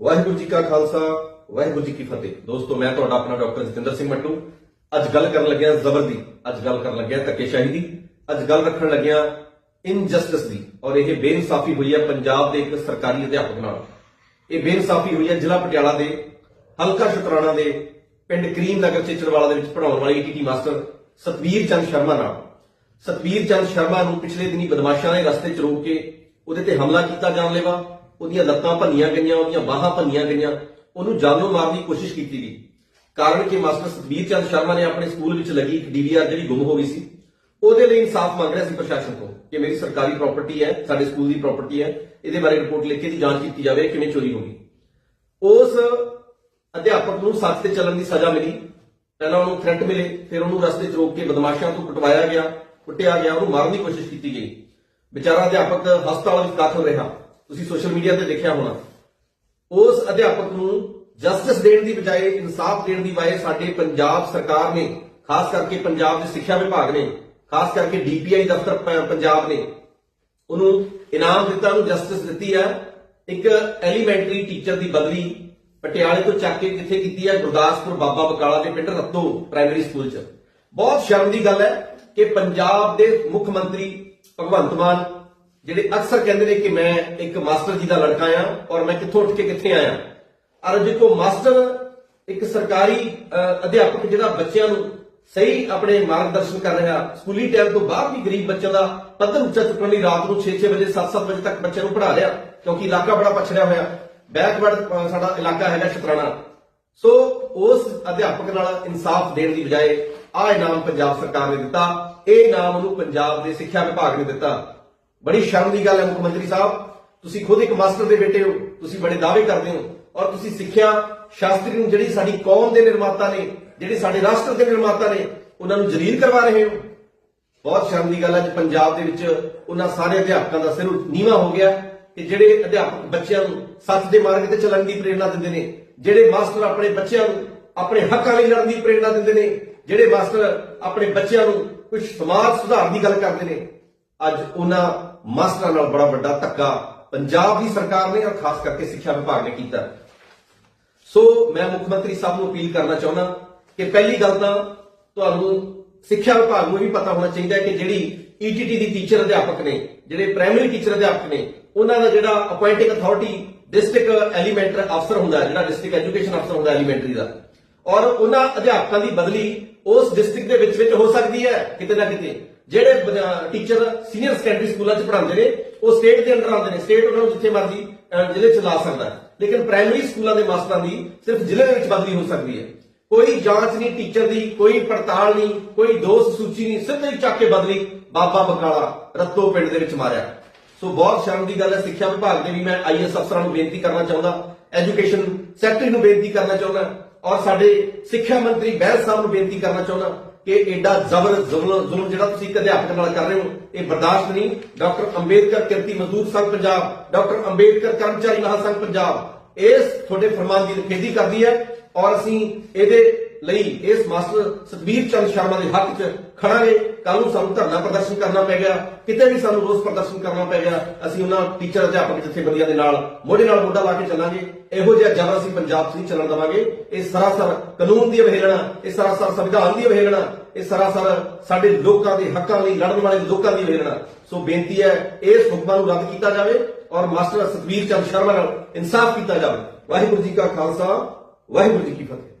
ਵਾਹਿਗੁਰੂ ਜੀ ਕਾ ਖਾਲਸਾ, ਵਾਹਿਗੁਰੂ ਜੀ ਕੀ ਫਤਿਹ। ਦੋਸਤੋ, ਮੈਂ ਤੁਹਾਡਾ ਆਪਣਾ ਡਾਕਟਰ ਜਤਿੰਦਰ ਸਿੰਘ ਮੱਟੂ। ਅੱਜ ਗੱਲ ਕਰਨ ਲੱਗਿਆ ਜ਼ਬਰ ਦੀ। ਅੱਜ ਗੱਲ ਕਰਨ ਲੱਗਿਆ ਧੱਕੇਸ਼ਾਹੀ ਦੀ। ਅੱਜ ਗੱਲ ਰੱਖਣ ਲੱਗਿਆ ਇਨਜਸਟਿਸ ਦੀ। ਔਰ ਇਹ ਬੇਇਨਸਾਫੀ ਹੋਈ ਹੈ ਪੰਜਾਬ ਦੇ ਇੱਕ ਸਰਕਾਰੀ ਅਧਿਆਪਕ ਨਾਲ। ਇਹ ਬੇਇਨਸਾਫੀ ਹੋਈ ਹੈ ਜ਼ਿਲ੍ਹਾ ਪਟਿਆਲਾ ਦੇ, ਹਲਕਾ ਸ਼ੁਕਰਾਣਾ ਦੇ, ਪਿੰਡ ਕਰੀਮ ਨਗਰ ਚੇਚਰਵਾਲਾ ਦੇ ਵਿੱਚ ਪੜਾਉਣ ਵਾਲੇ ਈਟੀਟੀ ਮਾਸਟਰ ਸਤਵੀਰ ਚੰਦ ਸ਼ਰਮਾ ਨਾਲ। ਸਤਵੀਰ ਚੰਦ ਸ਼ਰਮਾ ਨੂੰ ਪਿਛਲੇ ਦਿਨੀ ਬਦਮਾਸ਼ਾਂ ਨੇ ਰਸਤੇ 'ਚ ਰੋਕ ਕੇ ਉਹਦੇ ਤੇ ਹਮਲਾ ਕੀਤਾ ਜਾਣ ਲੇਵਾ ਉਹਦੀਆਂ ਲੱਤਾਂ ਭੰਨੀਆਂ ਗਈਆਂ, ਉਹਦੀਆਂ ਬਾਹਾਂ ਭੰਨੀਆਂ ਗਈਆਂ। ਉਹਨੂੰ ਜਾਨੋਂ ਮਾਰਨ ਦੀ ਕੋਸ਼ਿਸ਼ ਕੀਤੀ ਗਈ। ਕਾਰਨ ਕਿ ਮਾਸਟਰ ਸਤਵੀਰ ਚੰਦ ਸ਼ਰਮਾ ਨੇ ਆਪਣੇ ਸਕੂਲ ਵਿੱਚ ਲੱਗੀ ਇੱਕ ਡੀਵੀਆਰ ਜਿਹੜੀ ਗੁੰਮ ਹੋ ਗਈ ਸੀ। ਉਹਦੇ ਲਈ ਇਨਸਾਫ ਮੰਗ ਰਿਹਾ ਸੀ ਪ੍ਰਸ਼ਾਸਨ ਤੋਂ ਕਿ ਮੇਰੀ ਸਰਕਾਰੀ ਪ੍ਰਾਪਰਟੀ ਹੈ, ਸਾਡੇ ਸਕੂਲ ਦੀ ਪ੍ਰਾਪਰਟੀ ਹੈ, ਇਹਦੇ ਬਾਰੇ ਰਿਪੋਰਟ ਲਿਖ ਕੇ ਦੀ ਜਾਂਚ ਕੀਤੀ ਜਾਵੇ ਕਿਵੇਂ ਚੋਰੀ ਹੋ ਗਈ। ਉਸ ਅਧਿਆਪਕ ਨੂੰ ਸੱਤ ਤੇ ਚੱਲਣ ਦੀ ਸਜ਼ਾ ਮਿਲੀ। ਪਹਿਲਾਂ ਉਹਨੂੰ ਥ੍ਰੈਟ ਮਿਲੇ, ਫਿਰ ਉਹਨੂੰ ਰਸਤੇ 'ਚ ਰੋਕ ਕੇ ਬਦਮਾਸ਼ਾਂ ਤੋਂ ਕਟਵਾਇਆ ਗਿਆ, ਕੁੱਟਿਆ ਗਿਆ, ਉਹਨੂੰ ਮਾਰਨ ਦੀ ਕੋਸ਼ਿਸ਼ ਕੀਤੀ ਗਈ। ਵਿਚਾਰਾ ਅਧਿਆਪਕ ਹਸਪਤਾਲ ਵਿੱਚ ਦਾਖਲ ਰਿਹਾ। ਤੁਸੀਂ ਸੋਸ਼ਲ ਮੀਡੀਆ ਤੇ ਦੇਖਿਆ ਹੋਣਾ, ਉਸ ਅਧਿਆਪਕ ਨੂੰ ਜਸਟਿਸ ਦੇਣ ਦੀ ਬਜਾਏ, ਇਨਸਾਫ ਦੇਣ ਦੀ ਬਜਾਏ ਸਾਡੇ ਪੰਜਾਬ ਸਰਕਾਰ ਨੇ, ਖਾਸ ਕਰਕੇ ਪੰਜਾਬ ਦੇ ਸਿੱਖਿਆ ਵਿਭਾਗ ਨੇ, ਖਾਸ ਕਰਕੇ ਡੀਪੀਆਈ ਦਫ਼ਤਰ ਪੰਜਾਬ ਨੇ, ਉਹਨੂੰ ਇਨਾਮ ਦਿੱਤਾ, ਉਹਨੂੰ ਜਸਟਿਸ ਦਿੱਤੀ ਹੈ। ਇੱਕ ਐਲੀਮੈਂਟਰੀ ਟੀਚਰ ਦੀ ਬਦਲੀ ਪਟਿਆਲੇ ਤੋਂ ਚੱਕ ਕੇ ਕਿੱਥੇ ਕੀਤੀ ਹੈ? ਗੁਰਦਾਸਪੁਰ ਬਾਬਾ ਬਕਾਲਾ ਦੇ ਪਿੰਡ ਰੱਤੋ ਪ੍ਰਾਇਮਰੀ ਸਕੂਲ 'ਚ। ਬਹੁਤ ਸ਼ਰਮ ਦੀ ਗੱਲ ਹੈ ਕਿ ਪੰਜਾਬ ਦੇ ਮੁੱਖ ਮੰਤਰੀ ਭਗਵੰਤ ਮਾਨ ਜਿਹੜੇ ਅਕਸਰ ਕਹਿੰਦੇ ਨੇ ਕਿ ਮੈਂ ਇੱਕ ਮਾਸਟਰ ਜੀ ਦਾ ਲੜਕਾ ਆ ਔਰ ਮੈਂ ਕਿੱਥੋਂ ਉੱਠ ਕੇ ਕਿੱਥੇ ਆਇਆ। ਔਰ ਦੇਖੋ, ਮਾਸਟਰ ਇੱਕ ਸਰਕਾਰੀ ਅਧਿਆਪਕ ਜਿਹੜਾ ਬੱਚਿਆਂ ਨੂੰ ਸਹੀ ਆਪਣੇ ਮਾਰਗਦਰਸ਼ਨ ਕਰ ਰਿਹਾ, ਸਕੂਲੀ ਟਾਈਮ ਤੋਂ ਬਾਅਦ ਵੀ ਗਰੀਬ ਬੱਚਿਆਂ ਦਾ ਪੱਧਰ ਉੱਚਾ ਚੁੱਕਣ ਲਈ ਰਾਤ ਨੂੰ 6-6 ਵਜੇ 7-7 ਵਜੇ ਤੱਕ ਬੱਚਿਆਂ ਨੂੰ ਪੜ੍ਹਾ ਰਿਹਾ ਕਿਉਂਕਿ ਇਲਾਕਾ ਬੜਾ ਪਛੜਿਆ ਹੋਇਆ। ਬੈਕਵਰਡ ਸਾਡਾ ਇਲਾਕਾ ਹੈਗਾ ਸ਼ਤਰਾਣਾ ਸੋ ਉਸ ਅਧਿਆਪਕ ਨਾਲ ਇਨਸਾਫ ਦੇਣ ਦੀ ਬਜਾਏ ਆ ਇਨਾਮ ਪੰਜਾਬ ਸਰਕਾਰ ਨੇ ਦਿੱਤਾ, ਇਹ ਇਨਾਮ ਉਹਨੂੰ ਪੰਜਾਬ ਦੇ ਸਿੱਖਿਆ ਵਿਭਾਗ ਨੇ ਦਿੱਤਾ। ਬੜੀ ਸ਼ਰਮ ਦੀ ਗੱਲ ਹੈ ਮੁੱਖ ਮੰਤਰੀ ਸਾਹਿਬ। ਤੁਸੀਂ ਖੁਦ ਇੱਕ ਮਾਸਟਰ ਦੇ ਬੇਟੇ ਹੋ, ਤੁਸੀਂ ਬੜੇ ਦਾਅਵੇ ਕਰਦੇ ਹੋ ਔਰ ਤੁਸੀਂ ਸਿੱਖਿਆ ਸ਼ਾਸਤਰੀ ਨੂੰ ਜਿਹੜੀ ਸਾਡੀ ਕੌਮ ਦੇ ਨਿਰਮਾਤਾ ਨੇ, ਜਿਹੜੇ ਸਾਡੇ ਰਾਸ਼ਟਰ ਦੇ ਨਿਰਮਾਤਾ ਨੇ, ਉਹਨਾਂ ਨੂੰ ਜਲੀਲ ਕਰਵਾ ਰਹੇ ਹੋ। ਬਹੁਤ ਸ਼ਰਮ ਦੀ ਗੱਲ ਹੈ ਕਿ ਪੰਜਾਬ ਦੇ ਵਿੱਚ ਉਹਨਾਂ ਸਾਰੇ ਅਧਿਆਪਕਾਂ ਦਾ ਸਿਰ ਨੀਵਾ ਹੋ ਗਿਆ ਕਿ ਜਿਹੜੇ ਅਧਿਆਪਕ ਬੱਚਿਆਂ ਨੂੰ ਸੱਚ ਦੇ ਮਾਰਗ ਤੇ ਚੱਲਣ ਦੀ ਪ੍ਰੇਰਣਾ ਦਿੰਦੇ ਨੇ, ਜਿਹੜੇ ਮਾਸਟਰ ਆਪਣੇ ਬੱਚਿਆਂ ਨੂੰ ਆਪਣੇ ਹੱਕਾਂ ਲਈ ਲੜਨ ਦੀ ਪ੍ਰੇਰਣਾ ਦਿੰਦੇ ਨੇ, ਜਿਹੜੇ ਮਾਸਟਰ ਆਪਣੇ ਬੱਚਿਆਂ ਨੂੰ ਕੁਝ ਸਮਾਜ ਸੁਧਾਰ ਦੀ ਗੱਲ ਕਰਦੇ ਨੇ ਅੱਜ ਉਹਨਾਂ ਮਾਸਟਰਾਂ ਨਾਲ ਬੜਾ ਵੱਡਾ ਧੱਕਾ ਪੰਜਾਬ ਦੀ ਸਰਕਾਰ ਨੇ ਔਰ ਖਾਸ ਕਰਕੇ ਸਿੱਖਿਆ ਵਿਭਾਗ ਨੇ ਕੀਤਾ। ਸੋ ਮੈਂ ਮੁੱਖ ਮੰਤਰੀ ਸਾਹਿਬ ਨੂੰ ਅਪੀਲ ਕਰਨਾ ਚਾਹੁੰਦਾ ਕਿ ਪਹਿਲੀ ਗੱਲ ਤਾਂ ਤੁਹਾਨੂੰ ਸਿੱਖਿਆ ਵਿਭਾਗ ਨੂੰ ਵੀ ਪਤਾ ਹੋਣਾ ਚਾਹੀਦਾ ਹੈ ਕਿ ਜਿਹੜੀ ਈਟੀਟੀ ਦੀ ਟੀਚਰ ਅਧਿਆਪਕ ਨੇ, ਜਿਹੜੇ ਪ੍ਰਾਇਮਰੀ ਟੀਚਰ ਅਧਿਆਪਕ ਨੇ, ਉਹਨਾਂ ਦਾ ਜਿਹੜਾ ਅਪਾਇੰਟਿੰਗ ਅਥਾਰਟੀ ਡਿਸਟ੍ਰਿਕਟ ਐਲੀਮੈਂਟਰ ਅਫਸਰ ਹੁੰਦਾ ਜਿਹੜਾ ਡਿਸਟ੍ਰਿਕਟ ਐਜੂਕੇਸ਼ਨ ਅਫਸਰ ਹੁੰਦਾ ਐਲੀਮੈਂਟਰੀ ਦਾ। ਔਰ ਉਹਨਾਂ ਅਧਿਆਪਕਾਂ ਦੀ ਬਦਲੀ ਉਸ ਡਿਸਟ੍ਰਿਕਟ ਦੇ ਵਿੱਚ ਵਿੱਚ ਹੋ ਸਕਦੀ ਹੈ, ਕਿਤੇ ਨਾ ਕਿਤੇ। ਜਿਹੜੇ ਟੀਚਰ ਸੀਨੀਅਰ ਸੈਕੰਡਰੀ ਸਕੂਲਾਂ 'ਚ ਪੜ੍ਹਾਉਂਦੇ ਨੇ, ਉਹ ਸਟੇਟ ਦੇ ਅੰਡਰ ਆਉਂਦੇ ਨੇ। ਸਟੇਟ ਉਹਨਾਂ ਨੂੰ ਜਿੱਥੇ ਮਰਜ਼ੀ ਜ਼ਿਲ੍ਹੇ 'ਚ ਲਾ ਸਕਦਾ ਹੈ। ਲੇਕਿਨ ਪ੍ਰਾਇਮਰੀ ਸਕੂਲਾਂ ਦੇ ਮਾਸਟਰਾਂ ਦੀ ਸਿਰਫ ਜ਼ਿਲ੍ਹੇ ਦੇ ਵਿੱਚ ਬਦਲੀ ਹੋ ਸਕਦੀ ਹੈ। ਕੋਈ ਜਾਂਚ ਨਹੀਂ ਟੀਚਰ ਦੀ, ਕੋਈ ਪੜਤਾਲ ਨਹੀਂ, ਕੋਈ ਦੋਸ਼ ਸੂਚੀ ਨਹੀਂ, ਸਿੱਧੇ ਹੀ ਚੱਕ ਕੇ ਬਦਲੀ ਬਾਬਾ ਬਕਾਲਾ, ਰੱਤੋ ਪਿੰਡ ਦੇ ਵਿੱਚ ਮਾਰਿਆ। ਸੋ ਬਹੁਤ ਸ਼ਰਮ ਦੀ ਗੱਲ ਹੈ, ਸਿੱਖਿਆ ਵਿਭਾਗ ਦੇ ਵੀ ਮੈਂ ਆਈਐਸ ਅਫਸਰਾਂ ਨੂੰ ਬੇਨਤੀ ਕਰਨਾ ਚਾਹੁੰਦਾ, ਐਜੂਕੇਸ਼ਨ ਸੈਕਟਰੀ ਨੂੰ ਬੇਨਤੀ ਕਰਨਾ ਚਾਹੁੰਦਾ, ਔਰ ਸਾਡੇ ਸਿੱਖਿਆ ਮੰਤਰੀ ਬਹਿਲ ਸਾਹਿਬ ਨੂੰ ਬੇਨਤੀ ਕਰਨਾ ਚਾਹੁੰਦਾ ਕਿ ਐਡਾ ਜ਼ਬਰ ਜ਼ੁਲਮ ਜ਼ੁਲਮ ਜਿਹੜਾ ਤੁਸੀਂ ਇੱਕ ਅਧਿਆਪਕ ਨਾਲ ਕਰ ਰਹੇ ਹੋ, ਇਹ ਬਰਦਾਸ਼ਤ ਨਹੀਂ। ਡਾਕਟਰ ਅੰਬੇਦਕਰ ਕਿਰਤੀ ਮਜ਼ਦੂਰ ਸੰਘ ਪੰਜਾਬ, ਡਾਕਟਰ ਅੰਬੇਦਕਰ ਕਰਮਚਾਰੀ ਮਹਾਸੰਘ ਪੰਜਾਬ, ਇਸ ਤੁਹਾਡੇ ਫਰਮਾਨ ਦੀ ਨਿਖੇਧੀ ਕਰਦੀ ਹੈ ਔਰ ਅਸੀਂ ਇਹਦੇ ਲਈ ਇਸ ਮਾਸਟਰ ਸਤਵੀਰ ਚੰਦ ਸ਼ਰਮਾ ਦੇ ਹੱਕ 'ਚ ਖੜਾਂਗੇ। ਕੱਲ ਨੂੰ ਸਾਨੂੰ ਧਰਨਾ ਪ੍ਰਦਰਸ਼ਨ ਕਰਨਾ ਪੈ ਗਿਆ। ਕਿਤੇ ਵੀ ਸਾਨੂੰ ਰੋਸ ਪ੍ਰਦਰਸ਼ਨ ਕਰਨਾ ਪੈ ਗਿਆ, ਅਸੀਂ ਉਹਨਾਂ ਟੀਚਰ, ਅਧਿਆਪਕ, ਜਥੇਬੰਦੀਆਂ ਦੇ ਨਾਲ, ਮੋਢੇ ਨਾਲ ਮੋਢਾ ਲਾ ਕੇ ਚੱਲਾਂਗੇ। ਇਹੋ ਜਿਹਾ ਜਬਰ ਅਸੀਂ ਪੰਜਾਬ 'ਚ ਨਹੀਂ ਚੱਲਣ ਦੇਵਾਂਗੇ। ਇਹ ਸਰਾਸਰ ਕਾਨੂੰਨ ਦੀ ਅਵਹੇਲਨਾ ਇਹ ਸਰਾਸਰ ਸੰਵਿਧਾਨ ਦੀ ਅਵਹੇਲਨਾ ਇਹ ਸਰਾਸਰ ਸਾਡੇ ਲੋਕਾਂ ਦੇ ਹੱਕਾਂ ਲਈ, ਲੜਨ ਵਾਲੇ ਲੋਕਾਂ ਦੀ ਅਵਹੇਲਨਾ ਸੋ ਬੇਨਤੀ ਹੈ, ਇਸ ਹੁਕਮਾਂ ਨੂੰ ਰੱਦ ਕੀਤਾ ਜਾਵੇ ਔਰ ਮਾਸਟਰ ਸਤਵੀਰ ਚੰਦ ਸ਼ਰਮਾ ਨਾਲ ਇਨਸਾਫ ਕੀਤਾ ਜਾਵੇ। ਵਾਹਿਗੁਰੂ ਜੀ ਕਾ ਖਾਲਸਾ, ਵਾਹਿਗੁਰੂ ਜੀ ਕੀ ਫਤਿਹ।